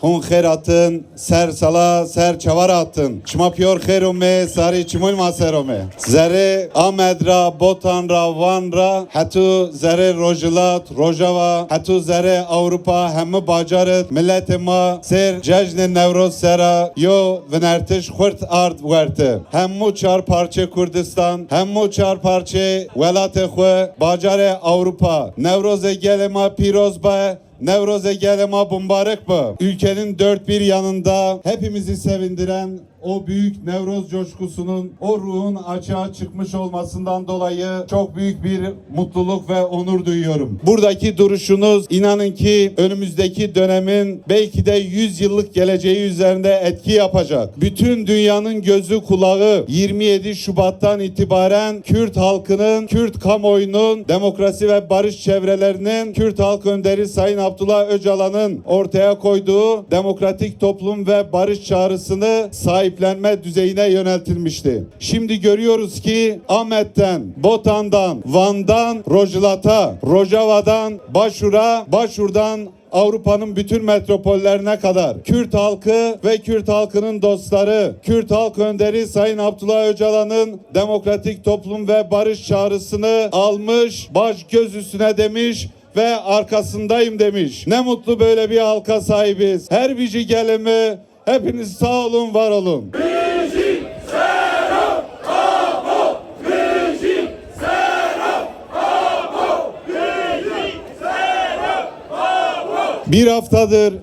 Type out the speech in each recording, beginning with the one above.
Hun kheratın, ser sala, ser çavar attın. Çma piyor kherume, sari çimul maserome. Zere Amedra, Botanra, Vanra, hatu zere Rojilat, Rojava, hatu zere Avrupa, hemi bacarıt, milleti ma, ser cejne Nevroz sera, yo venertiş khurt ard verte. Hemmu çar parçe Kurdistan, hemmu çar parçe velat xwe, bacare Avrupa. Nevroze gelema piroz be, Nevroze gelema mübarek bu. Ülkenin dört bir yanında hepimizi sevindiren o büyük Nevroz coşkusunun o ruhun açığa çıkmış olmasından dolayı çok büyük bir mutluluk ve onur duyuyorum. Buradaki duruşunuz inanın ki önümüzdeki dönemin belki de 100 yıllık geleceği üzerinde etki yapacak. Bütün dünyanın gözü kulağı 27 Şubat'tan itibaren Kürt halkının, Kürt kamuoyunun, demokrasi ve barış çevrelerinin Kürt halk önderi Sayın Abdullah Öcalan'ın ortaya koyduğu demokratik toplum ve barış çağrısını sahiplenme düzeyine yöneltilmişti. Şimdi görüyoruz ki Ahmet'ten, Botan'dan, Van'dan, Rojlat'a, Rojava'dan, Başur'a, Başur'dan Avrupa'nın bütün metropollerine kadar Kürt halkı ve Kürt halkının dostları, Kürt halk önderi Sayın Abdullah Öcalan'ın demokratik toplum ve barış çağrısını almış, baş göz üstüne demiş ve arkasındayım demiş. Ne mutlu böyle bir halka sahibiz. Her bici gelimi hepiniz sağ olun, var olun. Bir haftadır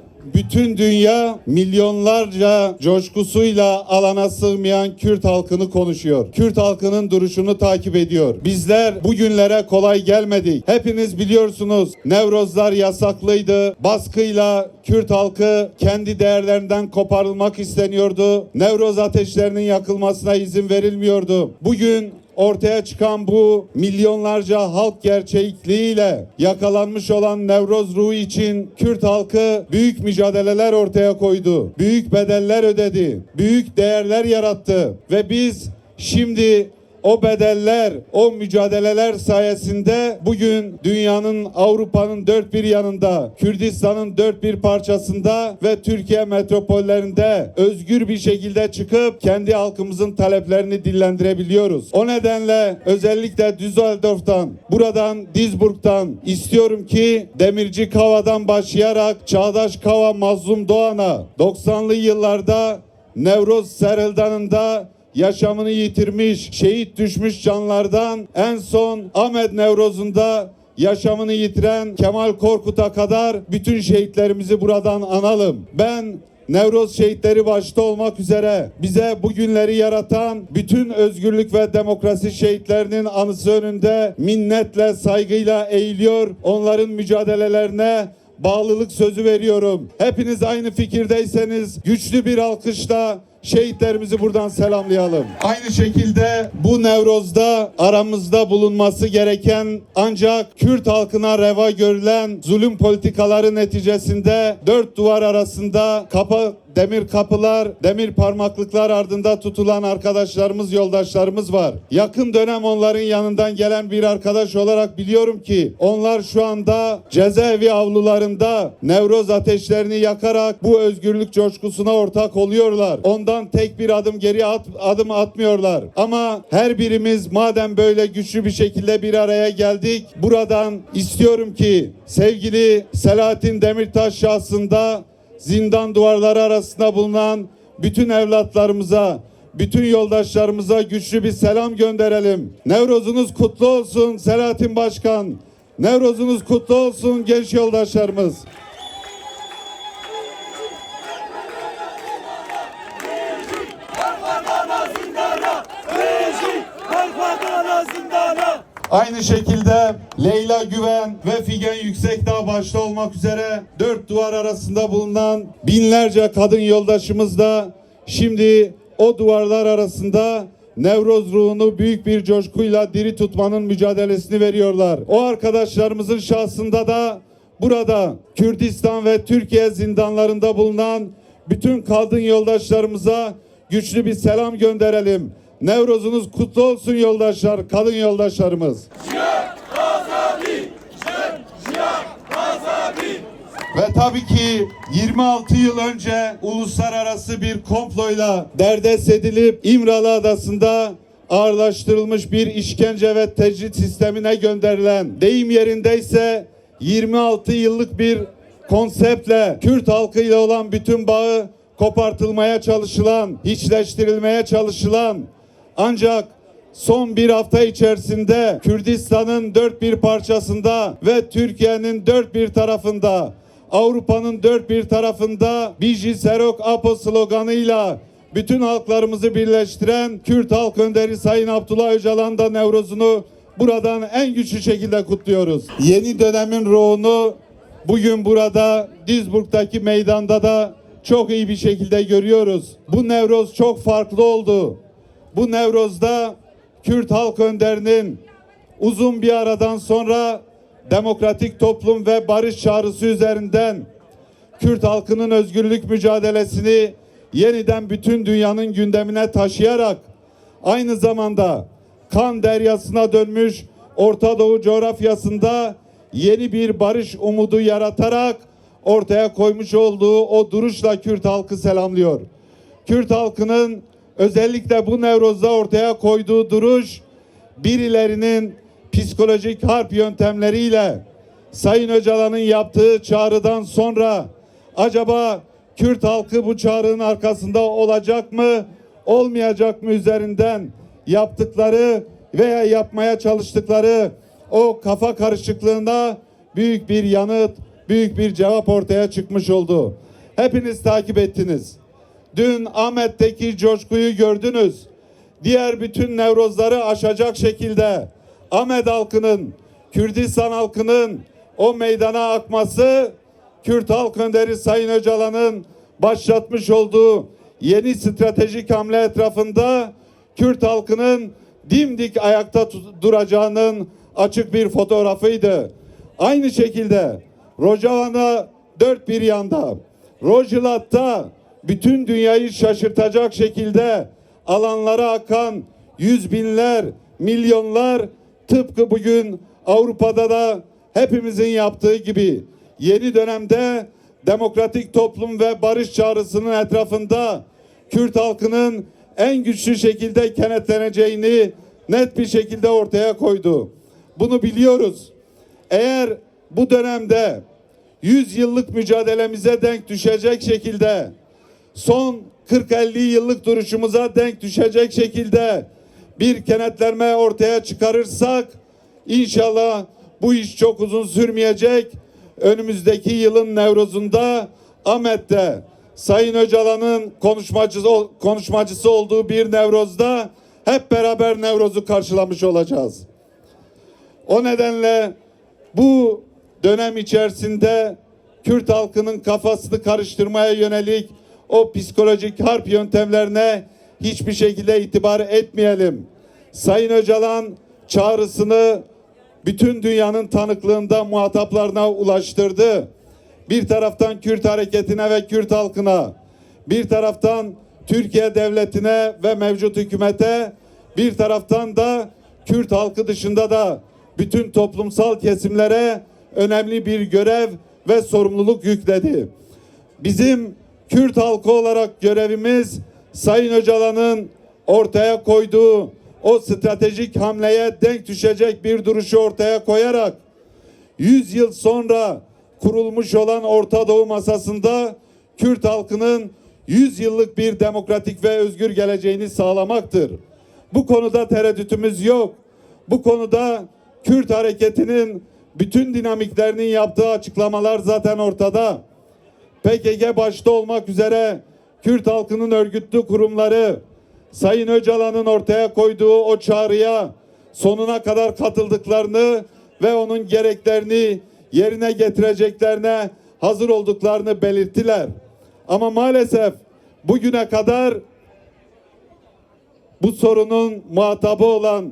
bütün dünya milyonlarca coşkusuyla alana sığmayan Kürt halkını konuşuyor. Kürt halkının duruşunu takip ediyor. Bizler bugünlere kolay gelmedik. Hepiniz biliyorsunuz Nevrozlar yasaklıydı. Baskıyla Kürt halkı kendi değerlerinden koparılmak isteniyordu. Nevroz ateşlerinin yakılmasına izin verilmiyordu. Bugün ortaya çıkan bu milyonlarca halk gerçekliğiyle yakalanmış olan Nevroz ruhu için Kürt halkı büyük mücadeleler ortaya koydu. Büyük bedeller ödedi. Büyük değerler yarattı ve biz şimdi o bedeller, o mücadeleler sayesinde bugün dünyanın Avrupa'nın dört bir yanında, Kürdistan'ın dört bir parçasında ve Türkiye metropollerinde özgür bir şekilde çıkıp kendi halkımızın taleplerini dillendirebiliyoruz. O nedenle özellikle Düsseldorf'tan, buradan Dizburg'dan istiyorum ki Demirci Kava'dan başlayarak Çağdaş Kava Mazlum Doğan'a 90'lı yıllarda Nevroz Sereldan'ında yaşamını yitirmiş, şehit düşmüş canlardan en son Ahmet Nevroz'unda yaşamını yitiren Kemal Korkut'a kadar bütün şehitlerimizi buradan analım. Ben Nevroz şehitleri başta olmak üzere bize bu günleri yaratan bütün özgürlük ve demokrasi şehitlerinin anısı önünde minnetle, saygıyla eğiliyor. Onların mücadelelerine bağlılık sözü veriyorum. Hepiniz aynı fikirdeyseniz güçlü bir alkışla şehitlerimizi buradan selamlayalım. Aynı şekilde bu Nevroz'da aramızda bulunması gereken ancak Kürt halkına reva görülen zulüm politikaları neticesinde dört duvar arasında kapı demir kapılar, demir parmaklıklar ardında tutulan arkadaşlarımız, yoldaşlarımız var. Yakın dönem onların yanından gelen bir arkadaş olarak biliyorum ki onlar şu anda cezaevi avlularında Nevroz ateşlerini yakarak bu özgürlük coşkusuna ortak oluyorlar. Ondan tek bir adım geri at, adım atmıyorlar. Ama her birimiz madem böyle güçlü bir şekilde bir araya geldik, buradan istiyorum ki sevgili Selahattin Demirtaş şahsında zindan duvarları arasında bulunan bütün evlatlarımıza, bütün yoldaşlarımıza güçlü bir selam gönderelim. Nevrozunuz kutlu olsun Selahattin Başkan. Nevrozunuz kutlu olsun genç yoldaşlarımız. Aynı şekilde Leyla Güven ve Figen Yüksekdağ başta olmak üzere dört duvar arasında bulunan binlerce kadın yoldaşımız da şimdi o duvarlar arasında Nevroz ruhunu büyük bir coşkuyla diri tutmanın mücadelesini veriyorlar. O arkadaşlarımızın şahsında da burada Kürdistan ve Türkiye zindanlarında bulunan bütün kadın yoldaşlarımıza güçlü bir selam gönderelim. Nevrozunuz kutlu olsun yoldaşlar, kadın yoldaşlarımız. Ve tabii ki 26 yıl önce uluslararası bir komployla derdest edilip İmralı Adası'nda ağırlaştırılmış bir işkence ve tecrit sistemine gönderilen deyim yerindeyse 26 yıllık bir konseptle Kürt halkıyla olan bütün bağı kopartılmaya çalışılan, hiçleştirilmeye çalışılan ancak son bir hafta içerisinde Kürdistan'ın dört bir parçasında ve Türkiye'nin dört bir tarafında Avrupa'nın dört bir tarafında Biji Serok Apo sloganıyla bütün halklarımızı birleştiren Kürt halk önderi Sayın Abdullah Öcalan da Nevroz'unu buradan en güçlü şekilde kutluyoruz. Yeni dönemin ruhunu bugün burada Dizburg'daki meydanda da çok iyi bir şekilde görüyoruz. Bu Nevroz çok farklı oldu. Bu Nevroz'da Kürt halk önderinin uzun bir aradan sonra demokratik toplum ve barış çağrısı üzerinden Kürt halkının özgürlük mücadelesini yeniden bütün dünyanın gündemine taşıyarak aynı zamanda kan deryasına dönmüş Orta Doğu coğrafyasında yeni bir barış umudu yaratarak ortaya koymuş olduğu o duruşla Kürt halkı selamlıyor. Kürt halkının özellikle bu Nevroz'da ortaya koyduğu duruş birilerinin psikolojik harp yöntemleriyle Sayın Öcalan'ın yaptığı çağrıdan sonra acaba Kürt halkı bu çağrının arkasında olacak mı olmayacak mı üzerinden yaptıkları veya yapmaya çalıştıkları o kafa karışıklığında büyük bir yanıt, büyük bir cevap ortaya çıkmış oldu. Hepiniz takip ettiniz. Dün Ahmet'teki coşkuyu gördünüz. Diğer bütün nevrozları aşacak şekilde Ahmet halkının, Kürdistan halkının o meydana akması Kürt halk önderi Sayın Öcalan'ın başlatmış olduğu yeni stratejik hamle etrafında Kürt halkının dimdik ayakta duracağının açık bir fotoğrafıydı. Aynı şekilde Rojava'na dört bir yanda, Rojhilat'ta bütün dünyayı şaşırtacak şekilde alanlara akan yüz binler, milyonlar tıpkı bugün Avrupa'da da hepimizin yaptığı gibi yeni dönemde demokratik toplum ve barış çağrısının etrafında Kürt halkının en güçlü şekilde kenetleneceğini net bir şekilde ortaya koydu. Bunu biliyoruz. Eğer bu dönemde 100 yıllık mücadelemize denk düşecek şekilde son 40-50 yıllık duruşumuza denk düşecek şekilde bir kenetlenme ortaya çıkarırsak inşallah bu iş çok uzun sürmeyecek. Önümüzdeki yılın Nevroz'unda Ahmet'te Sayın Öcalan'ın konuşmacısı, konuşmacısı olduğu bir Nevroz'da hep beraber Nevroz'u karşılamış olacağız. O nedenle bu dönem içerisinde Kürt halkının kafasını karıştırmaya yönelik o psikolojik harp yöntemlerine hiçbir şekilde itibar etmeyelim. Sayın Öcalan çağrısını bütün dünyanın tanıklığında muhataplarına ulaştırdı. Bir taraftan Kürt hareketine ve Kürt halkına, bir taraftan Türkiye devletine ve mevcut hükümete, bir taraftan da Kürt halkı dışında da bütün toplumsal kesimlere önemli bir görev ve sorumluluk yükledi. Bizim Kürt halkı olarak görevimiz Sayın Öcalan'ın ortaya koyduğu o stratejik hamleye denk düşecek bir duruşu ortaya koyarak 100 yıl sonra kurulmuş olan Orta Doğu masasında Kürt halkının 100 yıllık bir demokratik ve özgür geleceğini sağlamaktır. Bu konuda tereddütümüz yok. Bu konuda Kürt hareketinin bütün dinamiklerinin yaptığı açıklamalar zaten ortada. PKK başta olmak üzere Kürt halkının örgütlü kurumları Sayın Öcalan'ın ortaya koyduğu o çağrıya sonuna kadar katıldıklarını ve onun gereklerini yerine getireceklerine hazır olduklarını belirttiler. Ama maalesef bugüne kadar bu sorunun muhatabı olan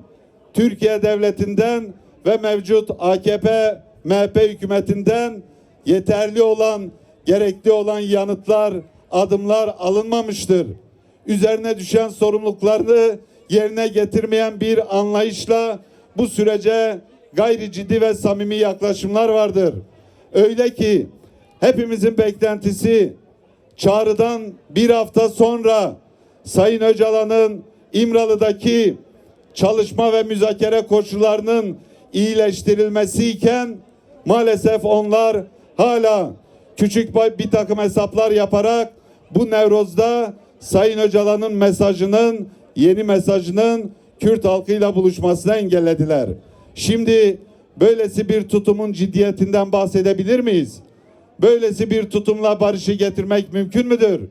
Türkiye devletinden ve mevcut AKP MHP hükümetinden yeterli olan gerekli olan yanıtlar adımlar alınmamıştır. Üzerine düşen sorumluluklarını yerine getirmeyen bir anlayışla bu sürece gayri ciddi ve samimi yaklaşımlar vardır. Öyle ki hepimizin beklentisi çağrıdan bir hafta sonra Sayın Öcalan'ın İmralı'daki çalışma ve müzakere koşullarının iyileştirilmesi iken maalesef onlar hala küçük bir takım hesaplar yaparak bu Nevroz'da Sayın Öcalan'ın mesajının yeni mesajının Kürt halkıyla buluşmasını engellediler. Şimdi böylesi bir tutumun ciddiyetinden bahsedebilir miyiz? Böylesi bir tutumla barışı getirmek mümkün müdür?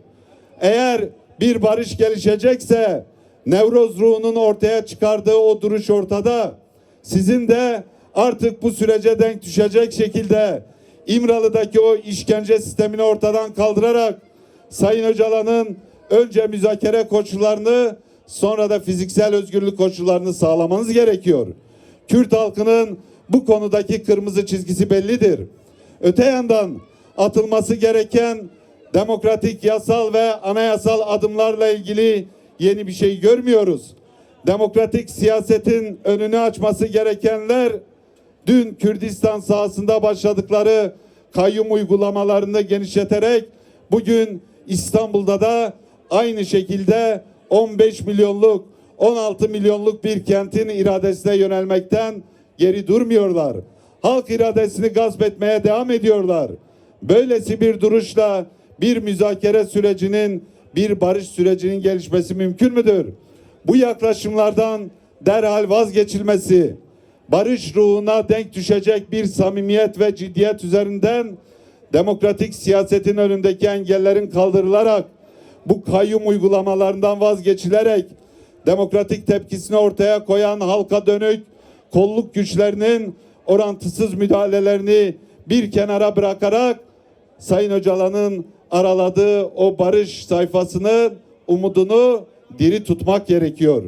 Eğer bir barış gelişecekse Nevroz ruhunun ortaya çıkardığı o duruş ortada. Sizin de artık bu sürece denk düşecek şekilde İmralı'daki o işkence sistemini ortadan kaldırarak Sayın Öcalan'ın önce müzakere koşullarını sonra da fiziksel özgürlük koşullarını sağlamanız gerekiyor. Kürt halkının bu konudaki kırmızı çizgisi bellidir. Öte yandan atılması gereken demokratik, yasal ve anayasal adımlarla ilgili yeni bir şey görmüyoruz. Demokratik siyasetin önünü açması gerekenler dün Kürdistan sahasında başladıkları kayyum uygulamalarını genişleterek bugün İstanbul'da da aynı şekilde 15 milyonluk 16 milyonluk bir kentin iradesine yönelmekten geri durmuyorlar. Halk iradesini gasp etmeye devam ediyorlar. Böylesi bir duruşla bir müzakere sürecinin, bir barış sürecinin gelişmesi mümkün müdür? Bu yaklaşımlardan derhal vazgeçilmesi, barış ruhuna denk düşecek bir samimiyet ve ciddiyet üzerinden demokratik siyasetin önündeki engellerin kaldırılarak bu kayyum uygulamalarından vazgeçilerek demokratik tepkisini ortaya koyan halka dönük kolluk güçlerinin orantısız müdahalelerini bir kenara bırakarak Sayın Öcalan'ın araladığı o barış sayfasının umudunu diri tutmak gerekiyor.